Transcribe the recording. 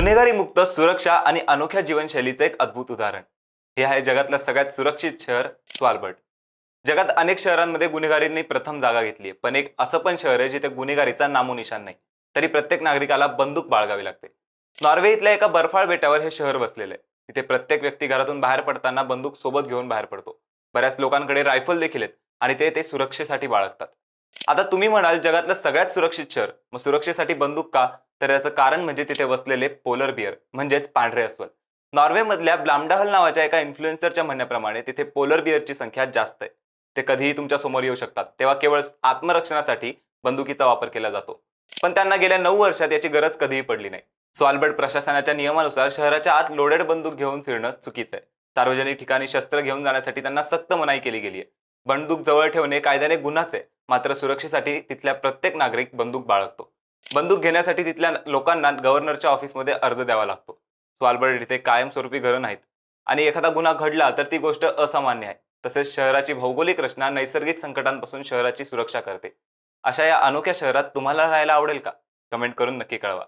गुन्हेगारी मुक्त सुरक्षा आणि अनोख्या जीवनशैलीचे एक अद्भुत उदाहरण. हे आहे जगातलं सगळ्यात सुरक्षित शहर स्वालबर्ड जगात अनेक शहरांमध्ये गुन्हेगारींनी प्रथम जागा घेतली पण एक असं पण शहर आहे जिथे गुन्हेगारीचा नामोनिशान नाही. तरी प्रत्येक नागरिकाला बंदूक बाळगावी लागते. नॉर्वे इथल्या एका बर्फाळ बेटावर हे शहर वसलेलं आहे. तिथे प्रत्येक व्यक्ती घरातून बाहेर पडताना बंदूक सोबत घेऊन बाहेर पडतो. बऱ्याच लोकांकडे रायफल देखील आहेत आणि ते ते सुरक्षेसाठी बाळगतात. आता तुम्ही म्हणाल जगातलं सगळ्यात सुरक्षित शहर. मग सुरक्षेसाठी बंदूक का? तर याचं कारण म्हणजे तिथे वसलेले पोलर बियर म्हणजेच पांढरे अस्वल. नॉर्वेमधल्या ब्लामडाहल नावाच्या एका इन्फ्लुएन्सरच्या म्हणण्याप्रमाणे तिथे पोलर बियरची संख्या जास्त आहे. ते कधीही तुमच्यासमोर येऊ शकतात. तेव्हा केवळ आत्मरक्षणासाठी बंदुकीचा वापर केला जातो. पण त्यांना गेल्या नऊ वर्षात याची गरज कधीही पडली नाही. स्वालबर्ड प्रशासनाच्या नियमानुसार शहराच्या आत लोडेड बंदूक घेऊन फिरणं चुकीचं आहे. सार्वजनिक ठिकाणी शस्त्र घेऊन जाण्यासाठी त्यांना सक्त मनाई केली गेली आहे. बंदूक जवळ ठेवणे कायद्याने गुन्हाच आहे. मात्र सुरक्षेसाठी तिथल्या प्रत्येक नागरिक बंदूक बाळगतो. बंदूक घेण्यासाठी तिथल्या लोकांना गव्हर्नरच्या ऑफिसमध्ये अर्ज द्यावा लागतो. स्वालबर्ड इथे कायमस्वरूपी घरं नाहीत. आणि एखादा गुन्हा घडला तर ती गोष्ट असामान्य आहे. तसेच शहराची भौगोलिक रचना नैसर्गिक संकटांपासून शहराची सुरक्षा करते. अशा या अनोख्या शहरात तुम्हाला राहायला आवडेल का? कमेंट करून नक्की कळवा.